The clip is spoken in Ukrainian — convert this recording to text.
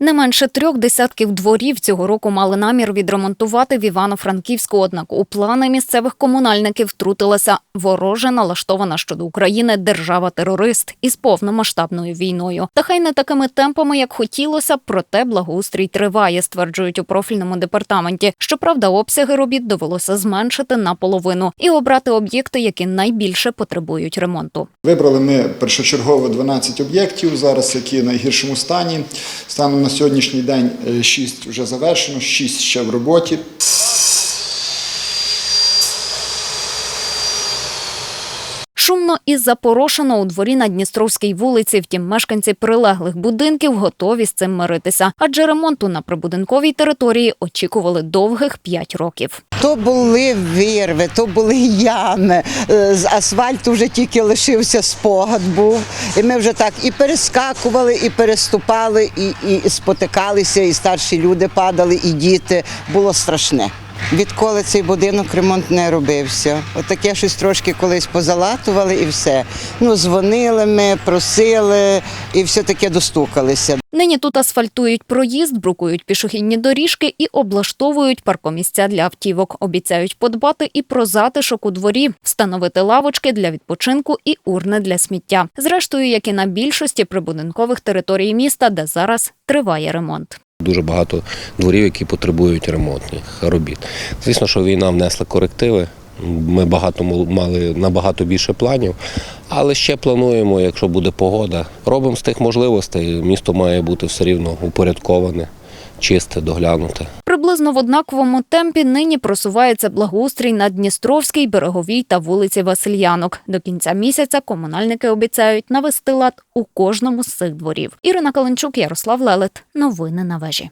Не менше трьох десятків дворів цього року мали намір відремонтувати в Івано-Франківську. Однак у плани місцевих комунальників втрутилася вороже налаштована щодо України держава-терорист із повномасштабною війною. Та хай не такими темпами, як хотілося, проте благоустрій триває, стверджують у профільному департаменті. Щоправда, обсяги робіт довелося зменшити наполовину і обрати об'єкти, які найбільше потребують ремонту. Вибрали ми першочергово 12 об'єктів зараз, які в найгіршому стані. Станом на сьогоднішній день 6 вже завершено, 6 ще в роботі. Шумно і запорошено у дворі на Дністровській вулиці. Втім, мешканці прилеглих будинків готові з цим миритися, адже ремонту на прибудинковій території очікували довгих п'ять років. То були вирви, то були ями. Е, З асфальту вже тільки лишився спогад був. І ми вже так і перескакували, і переступали, і, і спотикалися, і старші люди падали, і діти. Було страшне. Відколи цей будинок ремонт не робився. Отаке щось трошки колись позалатували і все. Ну, дзвонили ми, просили і все таки достукалися. Нині тут асфальтують проїзд, брукують пішохідні доріжки і облаштовують паркомісця для автівок. Обіцяють подбати і про затишок у дворі, встановити лавочки для відпочинку і урни для сміття. Зрештою, як і на більшості прибудинкових територій міста, де зараз триває ремонт. Дуже багато дворів, які потребують ремонтних робіт. Звісно, що війна внесла корективи. Ми багато мали набагато більше планів, але ще плануємо, якщо буде погода. Робимо з тих можливостей. Місто має бути все рівно упорядковане, чисте, доглянуте. Приблизно в однаковому темпі нині просувається благоустрій на Дністровській, Береговій та вулиці Васильянок. До кінця місяця комунальники обіцяють навести лад у кожному з цих дворів. Ірина Каленчук, Ярослав Лелет. Новини на вежі.